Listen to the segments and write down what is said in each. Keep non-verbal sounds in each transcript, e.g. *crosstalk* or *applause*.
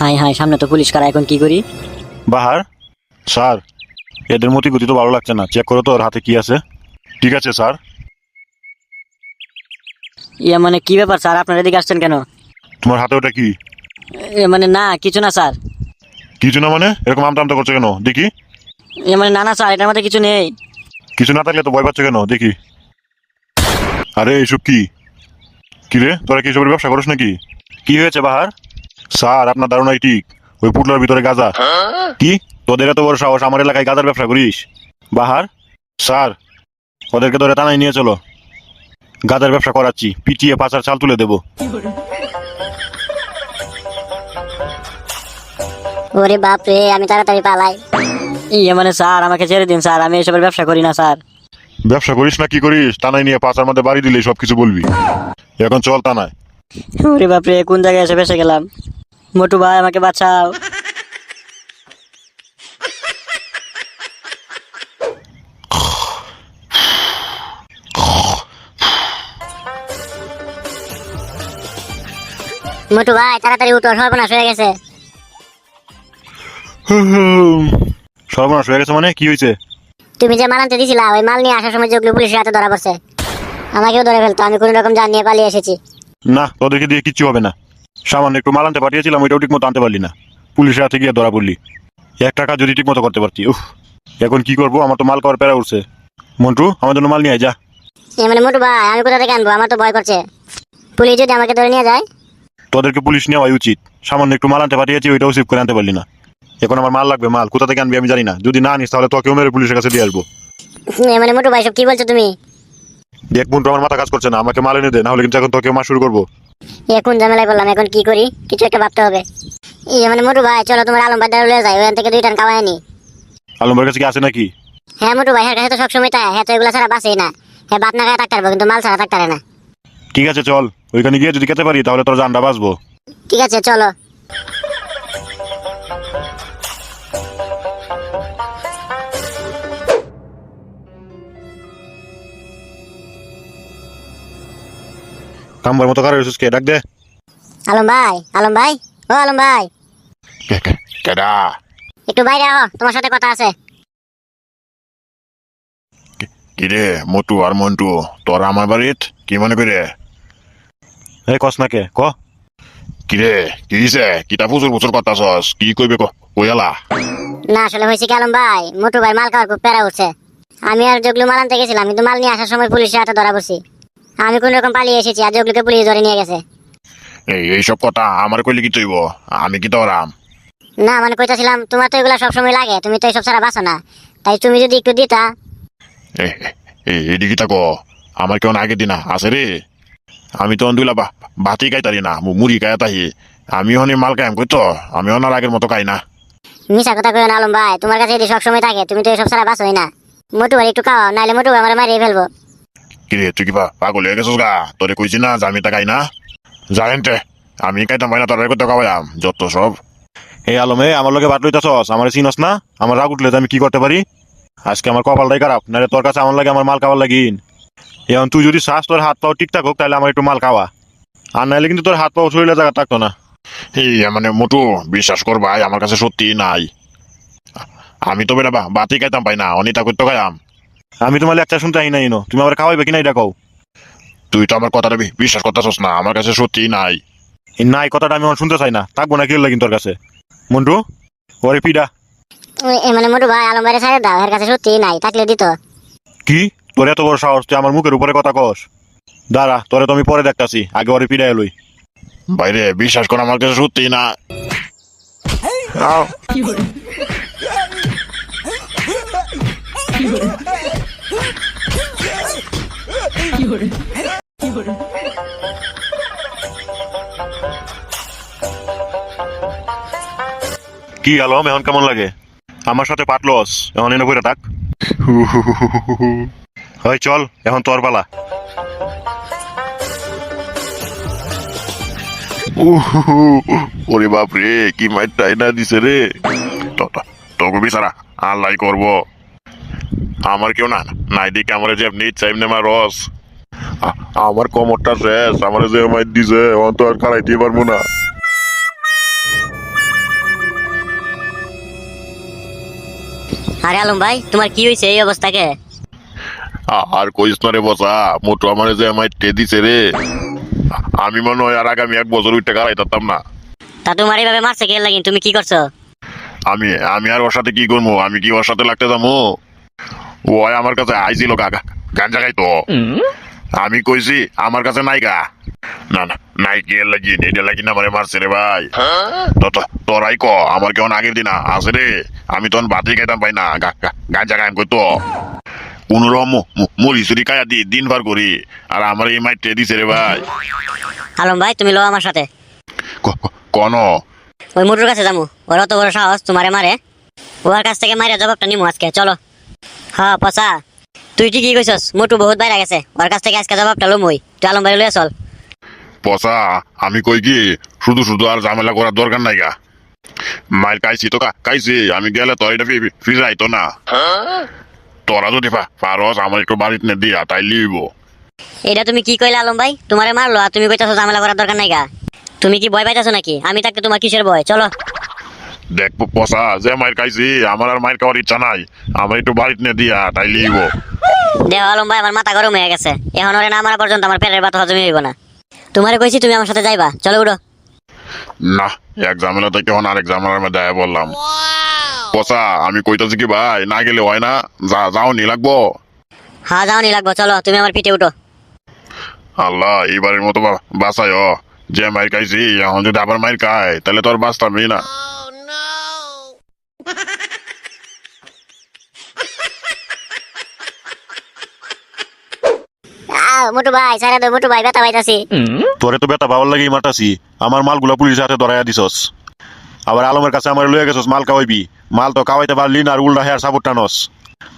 High high সামনে তো police কারা এখন কি করি? বাহার? স্যার এদের মতি গতি তো ভালো লাগছে না। চেক করো তো ওর হাতে কি আছে। ঠিক আছে স্যার। ইয়ে মানে কি ব্যাপার স্যার? আপনার এদিকে আসছেন কেন? তোমার হাতে ওটা কি? এ মানে না কিছু না স্যার। কিছু না মানে? এরকম আমতা আমতা করছ কেন? দেখি। এ মানে না না স্যার এটার মধ্যে কিছু নেই। কিছু না থাকলে তো ভয় পাচ্ছ কেন? দেখি। আরে এইসব কি? কি রে? তোরা কি এসবের ব্যবসা করিস নাকি? কি হয়েছে বাহার? স্যার আপনার ধারণাই ঠিক। ওই পুটলার ভিতরে গাজা। কি? তোদের এত বড় সাহস আমার এলাকায় গাজার ব্যবসা করিস? বাহার? স্যার ওদেরকে ধরে টানাই নিয়ে চলো। গাজার ব্যবসা করাচ্ছি পিটিয়ে পাচার চাল তুলে দেবো। ওরে বাপ রে আমি তাড়াতাড়ি পালাই। ইয়ে মানে স্যার আমাকে ছেড়ে দিন স্যার আমি এসবের ব্যবসা করি না স্যার। ব্যবসা করিস না কি করিস? টানাই নিয়ে পাচার মধ্যে বাড়ি দিলে সব কিছু বলবি। এখন চল টানায় ওরে বাপরে কোন জায়গায় এসে ফেসে গেলাম? মোটু ভাই আমাকে বাঁচাও। মোটু ভাই তাড়াতাড়ি উঠো সর্বনাশ হয়ে গেছে। সর্বনাশ হয়ে গেছে মানে? কি হয়েছে? তুমি যে মাল আনতে দিছিলা ওই মাল নিয়ে আসার সময় যেগুলো পুলিশের হাতে ধরা পড়ছে। আমাকেও ধরে ফেলতো আমি কোনো রকম জান নিয়ে পালিয়ে এসেছি। না তোদেরকে দিয়ে কিচ্ছু হবে না। সামান্য একটু মাল আনতে পাঠিয়েছিলাম ওইটাও ঠিক মতো আনতে পারলি না। পুলিশের হাতে গিয়ে ধরা পড়লি। এক টাকা যদি ঠিক মতো করতে পারতি উফ। এখন কি করব? আমার তো মাল খাওয়ার প্যারা উঠছে। মন্টু আমার জন্য মাল নিয়ে যা। মানে মোটু ভাই আমি কোথা থেকে আনব? আমার তো ভয় করছে। পুলিশ যদি আমাকে ধরে নিয়ে যায়? তোদেরকে পুলিশ নেওয়াই উচিত। সামান্য একটু মাল আনতে পাঠিয়েছি ওইটাও সেভ করে আনতে পারলি না। এখন আমার মাল লাগবে মাল। কোথা থেকে আনবি আমি জানি না। যদি না আনিস তাহলে তোকেও মেরে পুলিশের কাছে দিয়ে আসব। মানে মোটু ভাই সব কি বলছো তুমি? দেখ মন্টু আমার মাথা কাজ করছে না। আমাকে মাল এনে দে নাহলে কিন্তু এখন তোকে মাস শুরু করব। এখন ঝামেলায় বললাম এখন কি করি? কিছু একটা ভাবতে হবে। ইয়ে মানে মোটু ভাই চলো তোমার আলম ভাই লয়ে যাই ওখান থেকে দুই টান খাওয়াই নি আলমের কাছে কি আছে নাকি? হ্যাঁ মোটু ভাই হ্যাঁ কাছে তো সবসময় তাই। হ্যাঁ তো এগুলো ছাড়া বাঁচেই না। হ্যাঁ বাদ না খায় থাকতে পারব কিন্তু মাল ছাড়া থাকতে না। ঠিক আছে চল। ওইখানে গিয়ে যদি খেতে পারি তাহলে তোর জানটা বাঁচবো। ঠিক আছে চলো। কামবার মতো কারও কে ডাক দে। আলম ভাই আলম ভাই ও আলম ভাই। কেডা একটু বাইরে আহ তোমার সাথে কথা আছে। কিরে মোটু আর মন্টু তোর আমার বাড়িত কি মনে করে? এই কস না কে ক? কিরে কি দিছে কিতা প্রচুর প্রচুর কথা সস কি কইবে ক কইয়ালা না আসলে হয়েছে কি আলম ভাই মোটু ভাই মাল খাওয়ার খুব প্যারা উঠছে। আমি আর জগলু মাল আনতে গেছিলাম কিন্তু মাল নিয়ে আসার সময় পুলিশের হাতে ধরা পড়ছি আমি কোন রকম পালিয়ে এসেছি আর জগলুকে পুলিশ ধরে নিয়ে গেছে। এই এইসব কথা আমার কইলে কি তৈব আমি কি তোরাম না মানে কইতাছিলাম তোমার তো এগুলা সবসময় লাগে তুমি তো এইসব ছাড়া বাঁচো না। তাই তুমি যদি একটু দিতা। এদিকে থাকো আমার কেমন আগে দিনা আছে রে। আমি তো দুইলা বা ভাতি খাইতারি না মু- মুড়ি খাই তাহি। আমি হনি মাল কায়াম করতো আমি ওনার আগের মতো খাই না। মিশা কথা কই না আলম ভাই তোমার কাছে যদি সবসময় থাকে তুমি তো এইসব ছাড়া বাঁচোই না। মোটু একটু খাও নাইলে মোটু আমার মারিয়ে ফেলব। কিরে, তুই কিবা পাগল হয়ে গেছিস গা? তোরে কইছি না যে আমি তা খাই না জানেনতে আমি কাইতাম পাই না তোর করতে খাওয়াইলাম যত সব এই আলমে আমার লোকে বাট লইতাছস আমার চিনস না? আমার রাগ উঠলে আমি কি করতে পারি আজকে আমার কপালটাই খারাপ নাহলে তোর কাছে আমার লাগে আমার মাল খাওয়ার লাগিন এখন তুই যদি চাস তোর হাত পাও ঠিকঠাক হোক তাহলে আমার একটু মাল খাওয়া আর নাহলে কিন্তু তোর হাত পাও শরীরে জায়গা থাকতো না এই মানে মোটু বিশ্বাস কর ভাই আমার কাছে সত্যি নাই। আমি তো বেটা বাতি খাইতাম পাই না, অনিতা করতে খাইতাম আমি তোমার লেকচার শুনতে আই নাই নো তুমি আমার খাওয়াইবে কিনা এটা কও। তুই তো আমার কথাটা বিশ্বাস করতেছস না আমার কাছে সত্যি নাই। এই নাই কথাটা আমি শুনতে চাই না। থাকব না কি লাগিন তোর কাছে? মন্টু ওরে পিডা। এ মানে মোটু ভাই আলম ভাইয়ের সাইডে দাও এর কাছে সত্যি নাই থাকলে দিত। কি? তোর এত বড় সাহস তুই আমার মুখের উপরে কথা কস। দাঁড়া তোরে তো আমি পরে দেখতাছি আগে ওরে পিডা এলুই বাইরে বিশ্বাস কর আমার কাছে সত্যি না। আও। কি আলম, এখন কেমন লাগে? আমার সাথে পাটলস এখন এনে করে থাক। হয়, চল, এখন তোর পালা। ওরে বাপ রে, কি মাইর টাইনা দিছে রে। তোকে বিচারা আল্লাহ করব। আমার কেউ না, নাই দিকে আমার যে ইচ্ছা এমনি আমার রস। আমার কমরটা শেষ আমার যে মাইট দিছে অন্ত আর কারাইতে পারব না। আরে আলম ভাই তোমার কি হয়েছে এই অবস্থাকে? আর কইস না রে বসা মোটু আমার যে টে দিছে রে। আমি মনে হয় আর আগামী এক বছর ওই টাকা না। তা তোমার এইভাবে মারছে কে লাগিন তুমি কি করছ? আমি আমি আর ওর সাথে কি করব? আমি কি ওর সাথে লাগতে যাব? ও আমার কাছে আইছিল কাকা গাঞ্জা খাইতো। আমি কইছি আমার কাছে নাই গা না না নাই কি এর লাগি এটা লাগি না আমারে মারছে রে ভাই। তো তো তোরাই ক আমার কেমন আগের দিন আছে রে? আমি তখন ভাতই খাইতাম পাই না গা- গা- গাঞ্জা খাইম কইতো কোনোরকম মুড়ি চুরি খাইয়া দি দিন পার করি আর আমার এই মাইটে দিছে রে ভাই। আলম ভাই তুমি লো আমার সাথে। ক- ক- কোন? ওই মোটর কাছে যামু ওর অত বড় সাহস তোমারে মারে। ওর কাছ থেকে মারে জবাবটা নিমু আজকে চলো। হ্যাঁ পচা। তুই ঠিকই কইছস মোটু বহুত বাইরে গেছে। ওর কাছ থেকে আজকে জবাবটা লমুই। তুই আলম ভাই লইয়া চল। পচা আমি কই কি শুধু শুধু আর ঝামেলা করার দরকার নাই গা। মাইল কাইছি তো কা- কাইছি আমি গেলে তোর এটা ফি- ফিরে না। তোরা যদি পারস আমার একটু বাড়িতে নে দিয়া তাই লিব এটা তুমি কি কইলে আলম ভাই? তোমারে মারলো আর তুমি কইতাছো ঝামেলা করার দরকার নাই গা। তুমি কি ভয় পাইতাছো নাকি? আমি থাকতে তোমার কিসের ভয়? চলো। দেখ পচা যে মাইর খাইছি আমার আর মাইর খাওয়ার ইচ্ছা নাই। আমার একটু বাড়িতে নে দিয়া তাই লিব দেহ আলম ভাই আমার মাথা গরম হয়ে গেছে। এখন ওরে না মারা পর্যন্ত আমার পেটের ভাত হজমই হইব না। তোমারে কইছি তুমি আমার সাথে যাইবা। চলো উঠো। না এক ঝামেলা থেকে এখন আরেক ঝামেলার মধ্যে আয়া বললাম পচা আমি কইতাছি কি ভাই না গেলে হয় না। যা যাও নি লাগবো? হ্যাঁ যাও নি লাগবো। চলো তুমি আমার পিঠে উঠো। আল্লাহ এইবারের মতো বা- বাঁচায় ও। যে মাইর খাইছি এখন যদি আবার মাইর খায় তাহলে তোর বাঁচতামই না। *laughs* মোটু ভাই সারা দো মোটু ভাই ব্যথা পাইতাছি। তোরে তো বেটা পাওয়ার লাগেই মারতাছি। আমার মালগুলা পুলিশের হাতে ধরাইয়া দিছস। আবার আলমের কাছে আমার লইয়া গেছস মাল খাওয়াইবি মাল তো খাওয়াইতে পারলি না আর উল্টা হেয়ার সাপোর্ট টানস।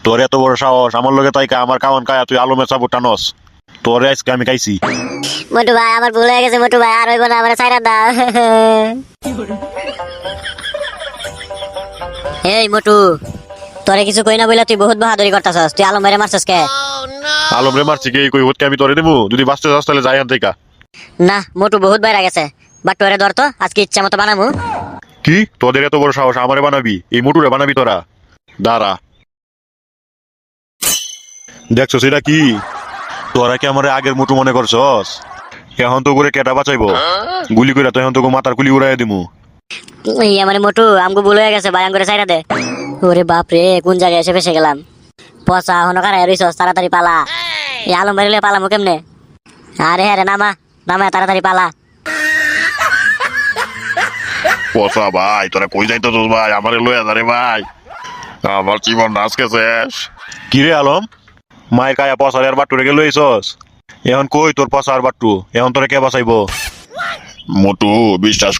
তোর এত বড় সাহস আমার লগে তাই কা আমার কামান কায়া তুই আলমের সাপোর্ট টানস। তোরে আজকে আমি খাইছি। মোটু ভাই আমার ভুল হয়ে গেছে মোটু ভাই আর হইব না আমার সাইরা দাও এই মোটু তোরে কিছু কই না বইলা তুই বহুত বাহাদুরি করতাছস তুই আলম ভাইরে মারছস কে? আলম রে মারছি কি কই হতকে আমি তোরে দেবো? যদি বাঁচতে যাস তাহলে যাই আন থেকে না মোটু বহুত বাইরে গেছে বাট তোরে ধর তো আজকে ইচ্ছা মতো বানামু। কি? তোদের এত বড় সাহস আমারে বানাবি? এই মুটুরে বানাবি তোরা? দাঁড়া। দেখছ সেটা কি? তোরা কি আমার আগের মুটু মনে করছস? এখন তো করে কেটা বাঁচাইবো। গুলি করে তো এখন তোকে মাথার গুলি উড়াই দিমু। এই আমার মোটু আমগো ভুল হয়ে গেছে ভাই করে সাইরা দে। ওরে বাপ রে কোন জায়গায় এসে ফেসে গেলাম? পচা হনো রইছস তাড়াতাড়ি পালা। এই আলম লইয়া পালামু কেমনে? আরে হ্যাঁ নামা নামা, তাড়াতাড়ি পালা। ভাই ভাই? ভাই। আলম? এখন বিশ্বাস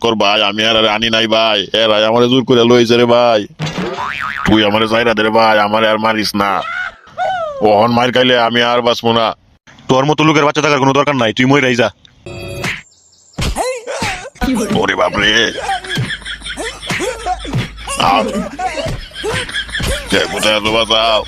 আমি আর আনি নাই ভাই। এরা আমারে জোর করে লইছে রে ভাই। তুই আমার চাইরা দে ভাই, আমার আর মারিস না। ওহন মার খাইলে আমি আর বাঁচবো না। তোর মতো লোকের বাচ্চা থাকার কোনো দরকার নাই, তুই মইরাই যা। ওরে বাপরে। কোথায় তো বাঁচাও।